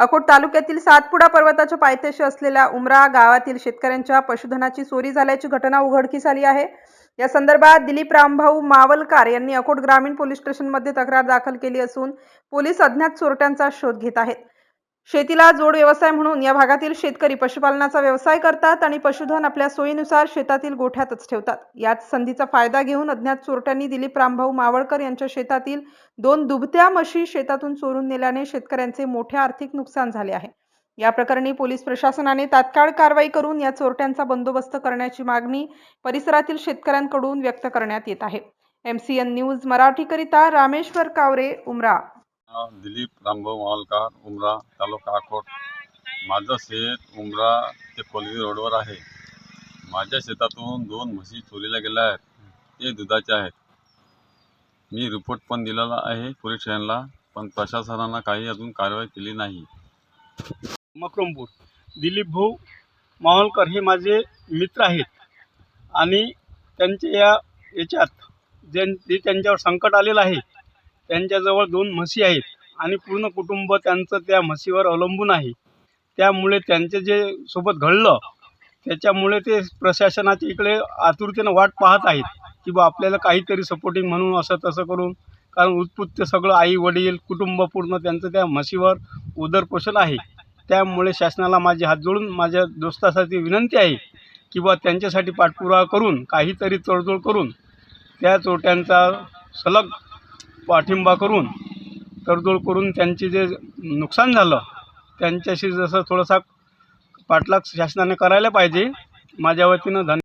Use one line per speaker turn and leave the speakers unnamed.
अकोट तालुक्यातील सातपुडा पर्वताच्या पायथ्याशी असलेल्या उमरा गावातील शेतकऱ्यांच्या पशुधनाची चोरी झाल्याची घटना उघडकीस आली आहे. या संदर्भात दिलीप रामभाऊ मावलकार यांनी अकोट ग्रामीण पोलीस स्टेशनमध्ये तक्रार दाखल केली असून पोलीस अज्ञात चोरट्यांचा शोध घेत आहेत. शेतीला जोड व्यवसाय म्हणून या भागातील शेतकरी पशुपालनाचा व्यवसाय करतात आणि पशुधन आपल्या सोयीनुसार शेतातील गोठ्यातच ठेवतात. याच संधीचा फायदा घेऊन अज्ञात चोरट्यांनी दिलीप रामभाऊ मावळकर यांच्या शेतातील दोन दुभत्या म्हशी शेतातून चोरून नेल्याने शेतकऱ्यांचे मोठे आर्थिक नुकसान झाले आहे. या प्रकरणी पोलीस प्रशासनाने तात्काळ कारवाई करून या चोरट्यांचा बंदोबस्त करण्याची मागणी परिसरातील शेतकऱ्यांकडून व्यक्त करण्यात येत आहे. एम सी एन न्यूज मराठीकरिता रामेश्वर कावरे उमरा.
दिलीप रामभाऊ मावलकार उमरा तालुका अकोट. माझं शेत उमरा ते कोलगी रोडवर आहे. माझ्या शेतातून दोन म्हशी चोरीला गेल्या आहेत. ते दुधाचे आहेत. मी रिपोर्ट पण दिलेला आहे पोलीस स्टेशनला पण प्रशासनानं काही अजून कारवाई केली नाही.
मक्रमपूर दिलीप भाऊ माहोलकर हे माझे मित्र आहेत. आणि त्यांच्या या याच्यात ज्यां त्यांच्यावर संकट आलेलं आहे त्यांच्याजवळ दोन म्हशी आहेत आणि पूर्ण कुटुंब त्यांचं त्या म्हशीवर अवलंबून आहे. त्यामुळे त्यांचे जे सोबत घडलं त्याच्यामुळे ते प्रशासनाच्या इकडे आतुरतेनं वाट पाहत आहेत की बा आपल्याला काहीतरी सपोर्टिंग म्हणून असं तसं करून कारण उत्पुत्त सगळं आई वडील कुटुंब पूर्ण त्यांचं त्या म्हशीवर उदरपोषण आहे. त्यामुळे शासनाला माझे हात जोडून माझ्या दोस्तासाठी विनंती आहे की बा त्यांच्यासाठी पाठपुरावा करून काहीतरी तडजोड करून त्या चोट्यांचा सलग पाठिंबा करून तडजोड करून त्यांचे जे नुकसान झालं त्यांच्याशी जसं थोडासा पाठलाग शासनाने करायला पाहिजे माझ्या वतीनं धन